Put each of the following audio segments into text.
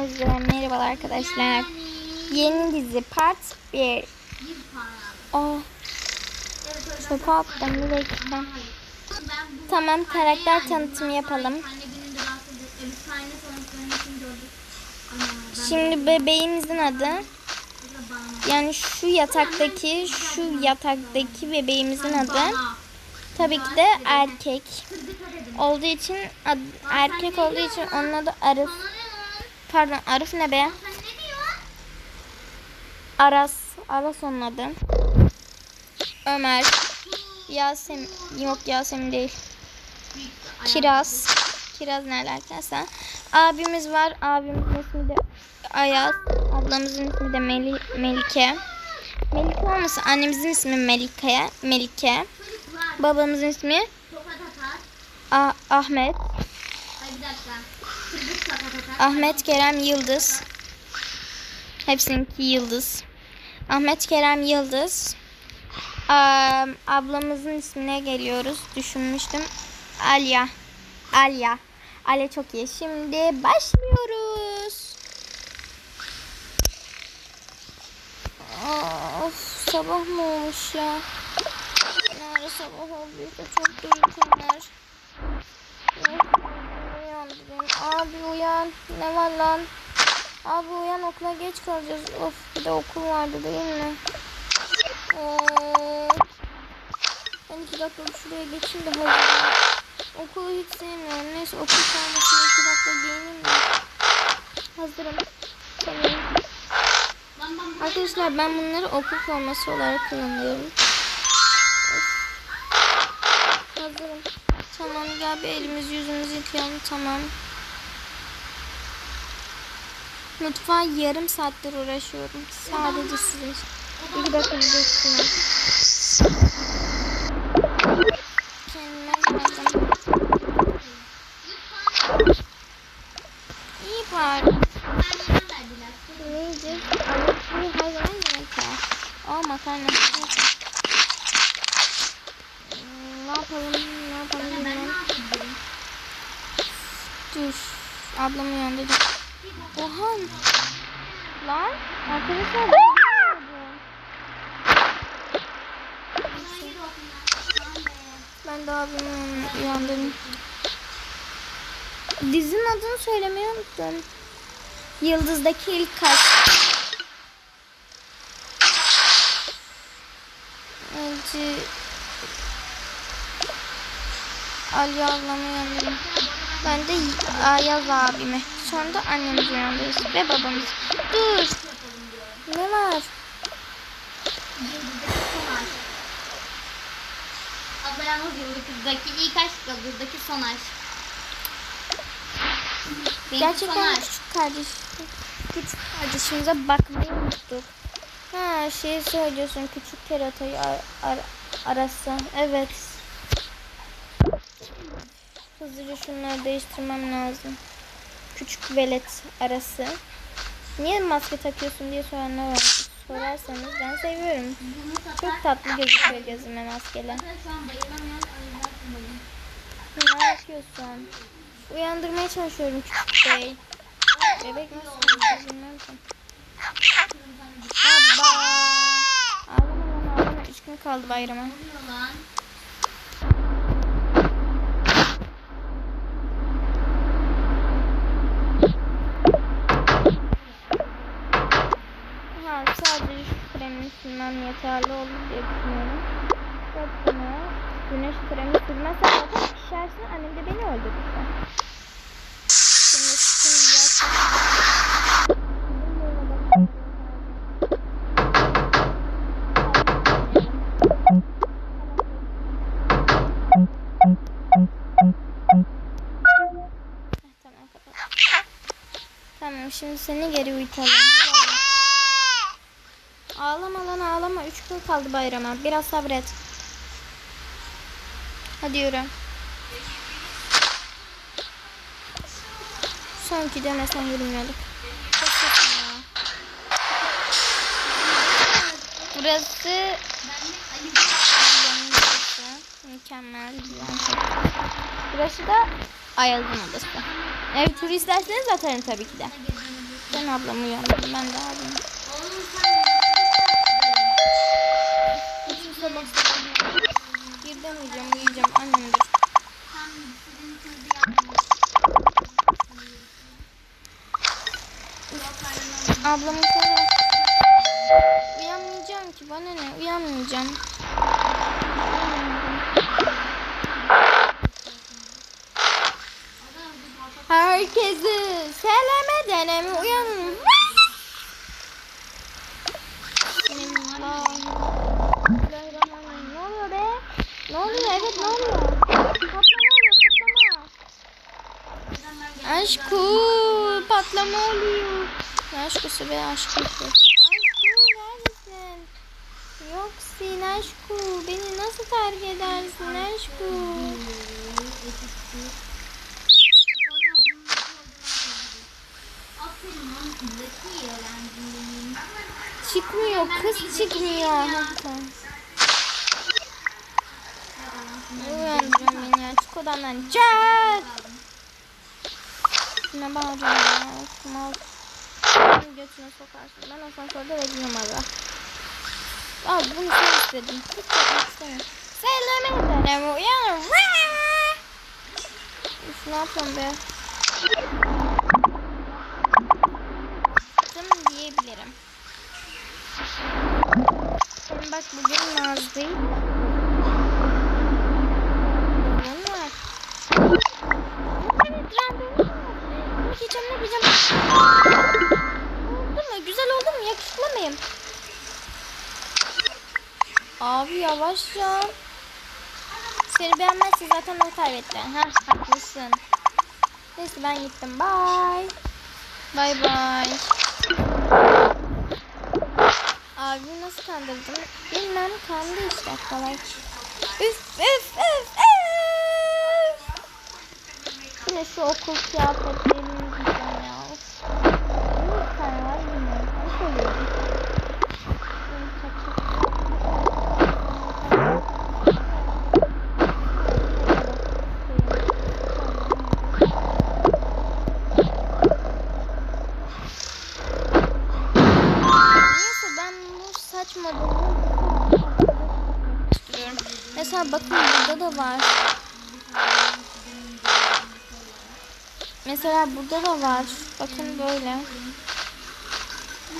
Hepinize merhabalar arkadaşlar. Yeni dizi part 1. Aa, çöpe attım bir. Tamam karakter tanıtımı yapalım. Şimdi bebeğimizin adı yani şu yataktaki şu yataktaki bebeğimizin adı tabii ki de erkek olduğu için erkek olduğu için onun adı Arif. Pardon Arif ne be? Aras. Aras onun adı. Ömer. Yasemin. Yok Yasemin değil. Kiraz. Kiraz ne alakası? Abimiz var. Abimizin ismi de Ayaz. Ablamızın ismi de Meli- Melike. Melike olmasa annemizin ismi Melike. Melike. Babamızın ismi Ah- Ahmet. Ahmet Kerem Yıldız. Hepsininki Yıldız. Ahmet Kerem Yıldız. Aa, ablamızın ismine geliyoruz. Düşünmüştüm. Alya. Alya. Alya çok iyi. Şimdi başlıyoruz. Of sabah mı olmuş ya? Ne sabah olduysa çok da Abi uyan. Ne var lan? Abi uyan okula geç kalacağız. Of bir de okul vardı değil mi? Ben iki dakika şuraya geçeyim de hazırlanayım. Okulu hiç sevmiyorum. Neyse okul kalmasına iki dakika giyineyim de. Hazırım. Tamam. Arkadaşlar ben bunları okul forması olarak kullanıyorum. Bir elimizi yüzümüzü yıkayalım tamam. Mutfağa yarım saattir uğraşıyorum. Sadece sizin için. İki dakika geçsin. Kendime geldim. İyi bari. Ne yiyeceğiz? Anne her zaman yemek var. Aa makarna. Ne yapalım bilmem. Dur. Ablam uyandırdı. Oha. Lan. Arkadaşlar ben de abimi uyandırdım. Dizinin adını söylemeyi unuttum. Yıldız'daki ilk kaç. Önce Ali ablamı uyandırdım. Ben de Ayaz abimi. Sonra da annemizi uyandırırız ve babamız. Dur. Ne var? Abla yalnız Yıldız'daki ilk aşk Yıldız'daki son aşk. Benim son Gerçekten aşk. küçük kardeş küçük kardeşimize bakmayı unuttuk. Ha şey söylüyorsun küçük keratayı ar, ar, arası. Evet. Hızlıca şunları değiştirmem lazım. Küçük velet arası. Niye maske takıyorsun diye soranlar var. Sorarsanız ben seviyorum. Çok tatlı gözüküyor gözüme sunmayayım. Ne yapıyorsun? Uyandırmaya çalışıyorum küçük bey. Bebek nasıl bilmiyorum ki. Abba. Ağlama ağlama. Üç gün kaldı bayrama. Oluyor lan. Ha, sadece şu kremini sürmem yeterli olur diye düşünüyorum. Bunu güneş kremi sürmezsen zaten pişersin. Annem de beni öldürür. Şimdi. Tamam kapat. Tamam şimdi seni geri uyutalım. 3 gün kaldı bayrama. Biraz sabret. Hadi yürü. Son iki demesen yürümüyorduk. Burası mükemmel güzel. Burası da Ayaz'ın odası. Eğer tur izlerseniz atarım tabii ki de. Ben ablamı uyandırdım. Ben de ablamı Ablamın sonra uyanmayacağım ki bana ne uyanmayacağım. Herkesi seleme deneme uyanın. Bismillahirrahmanirrahim. Ne oluyor be? Ne oluyor? Evet ne oluyor? Patlama oluyor patlama. Aşkı patlama oluyor. Ne aşkısı be aşkı. Aşkı neredesin? Yoksin aşkı. Beni nasıl terk edersin aşkı? Aferin lan zeki öğrencim benim. Çıkmıyor kız çıkmıyor. Hakikaten. Uyandırın beni ya. Çık odamdan. Çık. Ne bağırıyorsun ya? Mal. Götüne sokarsın. Ben asansörde bekliyorum aga. Al bunu sen istedin. Hiç yapmak istemiyorum. Söyleme de. Bu? Uyanır. Üf ne yapıyorum be? Çıktım diyebilirim. Şimdi bak bugün Naz Abi yavaşça. Seni beğenmezsin zaten o kaybetti. Ha haklısın. Neyse ben gittim. Bye. Bye bye. Abi nasıl kandırdın? Bilmem kandı işte kolay. Üf üf üf üf. Yine şu okul kıyafetlerini Mesela burada da var. Bakın böyle.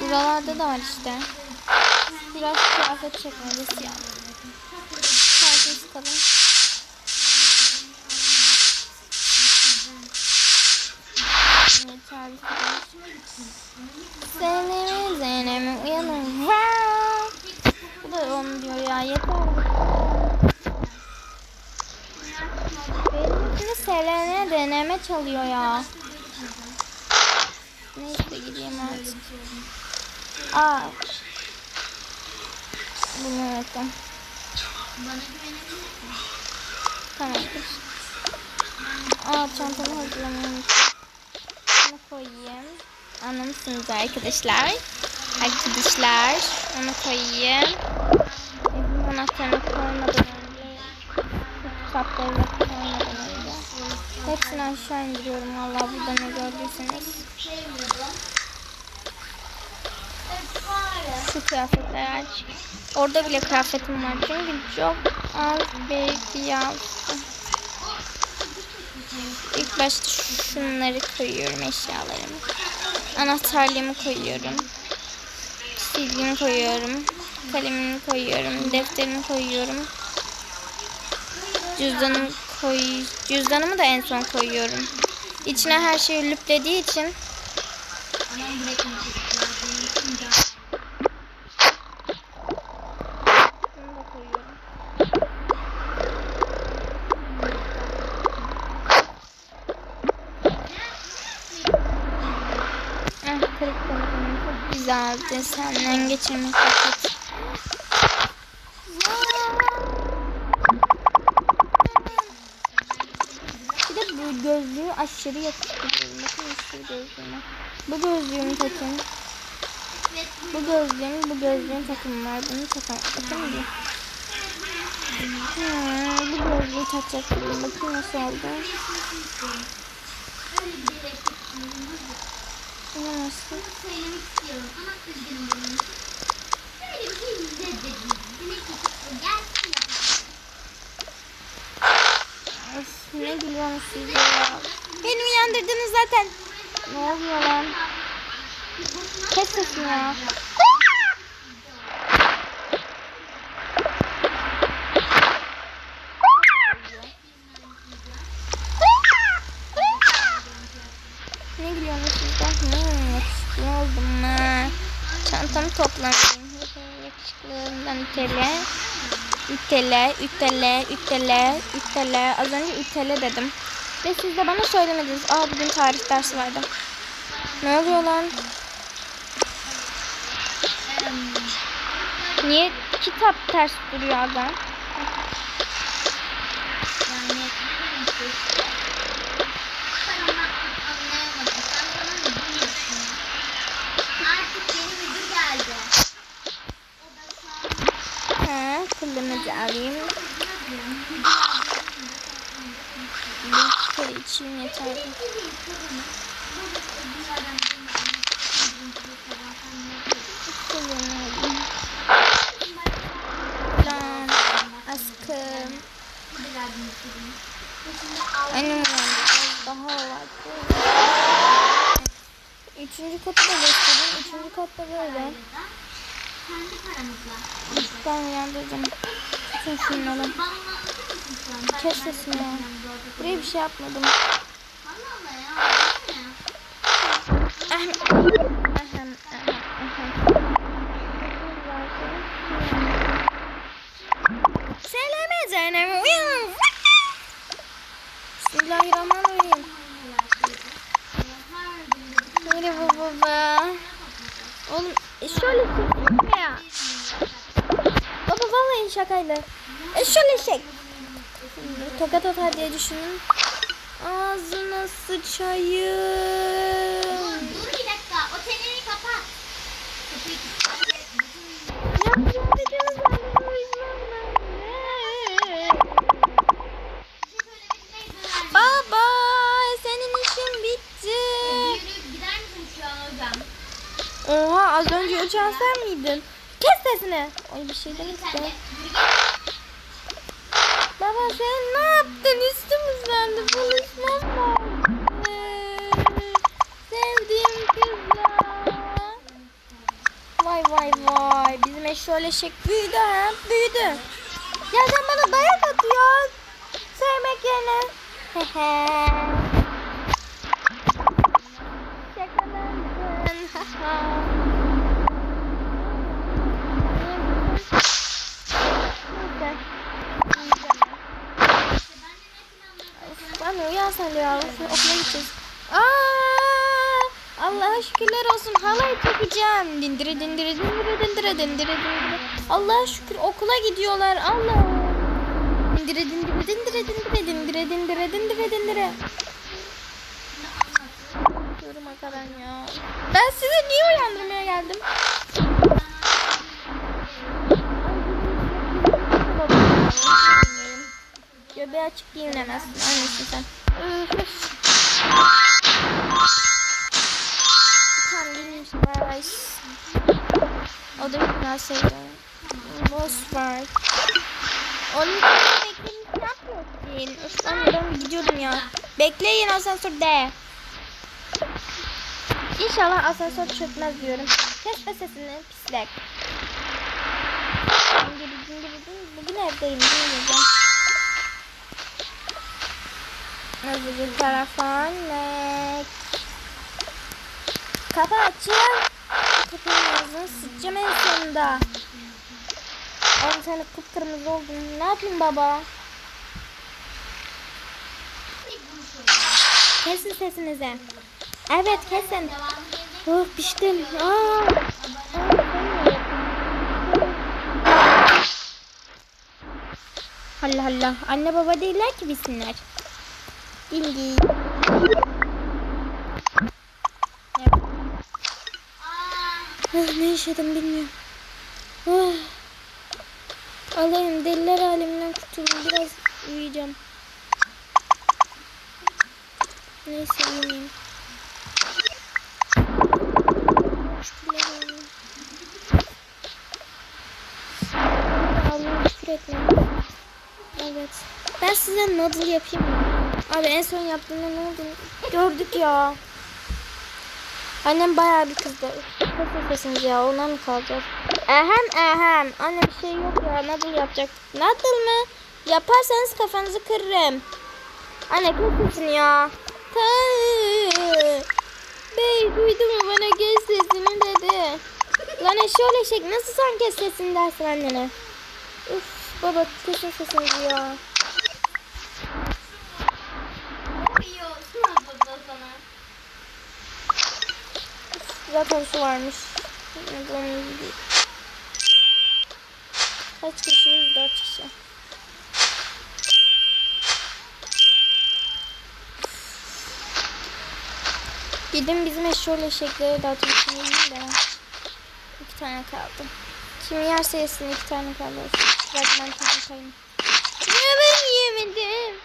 Buralarda da var işte. Biraz kıyafet çekmeli siyah. Sakin sıkalım. Yeterli kadar. Zeynep'im Zeynep'im uyanın. Bu da onu diyor ya yeter. Benimkini Selene deneme çalıyor ya. Neyse gideyim artık. Aa. Bunu misin? Tamamdır. Aa çantamı hazırlamayı unuttum. Bunu koyayım. Anlamışsınız arkadaşlar. Arkadaşlar onu koyayım. Evin anahtarını koymadan önce kitapları da koymadan önce. Hepsini aşağı indiriyorum. Vallahi burada ne gördüyseniz. Şu kıyafetler aç. Orada bile kıyafetim var. Çünkü çok az bir yaz. İlk başta şunları koyuyorum eşyalarımı. Anahtarlığımı koyuyorum. Silgimi koyuyorum. Kalemimi koyuyorum. Defterimi koyuyorum. Cüzdanımı koy cüzdanımı da en son koyuyorum. İçine her şeyi lüplediği için Anam bırakın çocuklar. Benim aşırı yakışıklı Bakın şu gözlüğüme. Bu gözlüğümü takın. Bu gözlüğüm, bu gözlüğüm takım var. Bunu takın. Bakın bir. Hmm, bu gözlüğü takacaktım. Bakın nasıl oldu. Bu nasıl? Oluyorsunuz siz ya? Beni uyandırdınız zaten. Ne oluyor lan? Kes sesini ya. Ne gülüyorsunuz siz yakışıklı oldum ha. Çantamı toplamayayım. Yakışıklılığımdan ütele. Ütele, ütele, ütele, ütele. Az önce ütele dedim. Ve siz de bana söylemediniz. Aa bugün tarih dersi vardı. Ne oluyor lan? Niye kitap ters duruyor adam? Ha, kılımızı alayım. Bir kere içeyim yeterli. Lan aşkım. Annem daha var. Üçüncü katı da göstereyim. Üçüncü katta böyle. Ben uyandırdım. Tutun şunu Kes sesini ya. Buraya bir şey yapmadım. Selam canım. Bismillahirrahmanirrahim. Merhaba baba. Oğlum e şöyle çek ya. Baba vallahi şakayla. E şöyle çek. Tokat atar diye düşünün. Ağzına sıçayım. Dur bir dakika. O çeneni kapat. Baba senin işin bitti. Yürüyüp gider misin şu an hocam? Oha az önce uçan sen miydin? Kes sesini. Ay bir şey demek istedim. Baba sen ne yaptın? Üstümüzden de buluşmam lazım. Sevdiğim kızla. Vay vay vay. Bizim eşoleşek büyüdü ha. Büyüdü. Ya sen bana dayak atıyorsun. Sevmek yerine. Şakalandın. Haha. Neyse. De uyan sen de. Okula gideceğiz. Allah'a şükürler olsun. Halay çekeceğim. Dindire dindire dindire dindire dindire dindire. Allah'a şükür okula gidiyorlar. Allah. Dindire dindire dindire dindire dindire dindire dindire dindire. Diyorum hakikaten ya. Ben sizi niye uyandırmaya geldim? Göbeği açık giyinemezsin. Annesin sen. Giyinmişsin. Bye. O da daha seviyorum. Boş var. Onun için bekleyin. Ne yapıyorsun? Buradan gidiyordum ya. Bekleyin asansörde. İnşallah asansör çökmez diyorum. Kesme sesini dingiri. Bugün evdeyim. Bilmeyeceğim. Öbür tarafa ne? Kapı açın. Kapının ağzını sıçacağım en sonunda. On tane kıpkırmızı oldum. Ne yapayım baba? Kesin sesinizi. Evet kesin. Oh piştim. Aa. Allah Allah. Anne baba değiller ki bilsinler. Aa, Ah, ne yaşadım bilmiyorum. Ah. Allah'ım deliler aleminden kurtuldum. Biraz uyuyacağım. Neyse uyumayayım. Allah'a şükür etmem. Evet. Ben size noodle yapayım mı? Abi en son yaptığında ne oldu? Gördük ya. Annem bayağı bir kızdı. Nasıl sesiniz ya ona mı kalacağız? Ehem ehem. Anne bir şey yok ya. Nasıl yapacak? Nasıl mı? Yaparsanız kafanızı kırırım. Anne sesini ya. Tı. Bey duydun mu bana kes sesini dedi. Lan eşşoğlu eşek nasıl sen kes sesini dersin annene? Üf baba kesin sesinizi ya. Zaten su varmış. Kaç kişiyiz? Dört kişi. Gidin bizim eşşoğlu eşekleri dağıtın. Şimdi de. İki tane kaldı. Kim yerse yesin iki tane kaldı. Kendim koyayım. Niye ben yiyemedim?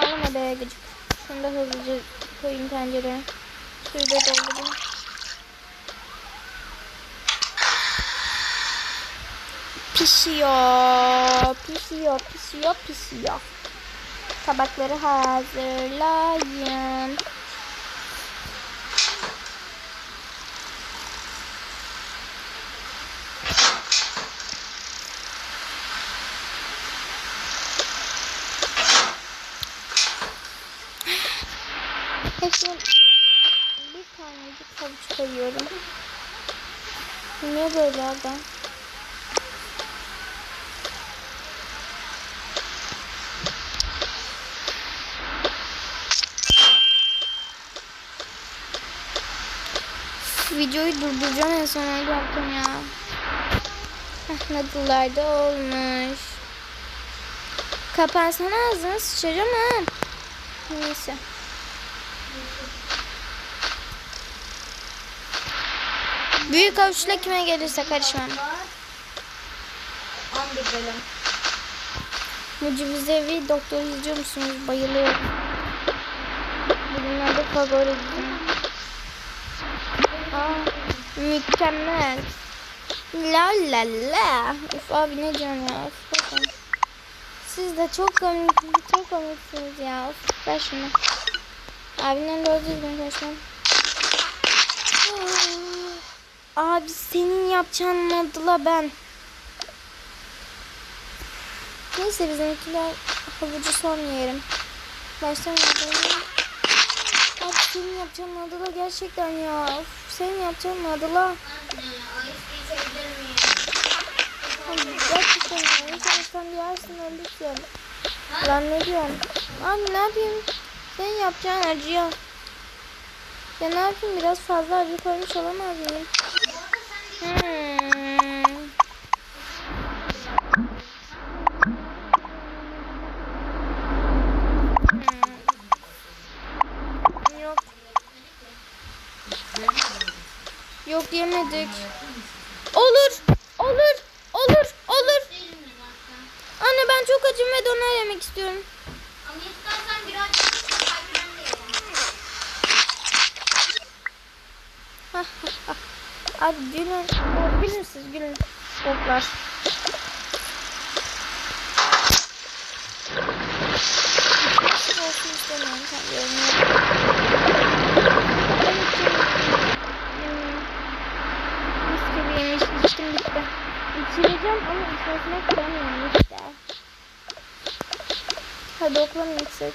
Ağlama be gıcık. Şunu da hızlıca koyayım tencereye. Suyu da doldurayım. Pişiyor, pişiyor, pişiyor, pişiyor. Tabakları hazırlayın. Hepsine bir tanecik havuç koyuyorum. Niye böyle adam? Videoyu durduracağım en son öyle yaptım ya. Heh, noodle'lar da olmuş. Kapansana ağzını sıçacağım ha. Neyse. Büyük avuçla kime gelirse karışmam. 11 bölüm. Mucizevi Doktor izliyor musunuz? Bayılıyorum. Bugünlerde favori mükemmel. La la la. Uf abi ne diyorsun ya? Uf. Siz de çok komik, çok komiksiniz ya. Uf, ver şunu. Abimden doğru düzgün konuşmam. Abi senin yapacağın modla ben. Neyse bizimkiler havucu son yerim. Baştan. Senin yapacağın adıyla gerçekten ya. Of, senin yapacağın adıyla. Anne, gerçekten ya. İnsan sen yersin ölürsün. Lan ne diyorsun? Abi ne yapayım? Senin yapacağın acıyor. Ya ne yapayım biraz fazla acı koymuş olamaz mıyım? Hmm. Hmm. Yok. Yemedik. Olur. Olur. Olur. Olur. Anne ben çok acım ve döner yemek istiyorum. Ama istersen biraz. Abi gülün. Gülün siz gülün. Boklar. Nasıl olsun istemiyorum sen yorum yap. Evet, hmm, Mis gibiymiş. İçtim bitti. İçireceğim ama içmesine kıyamıyorum işte. Hadi okula mı gitsek?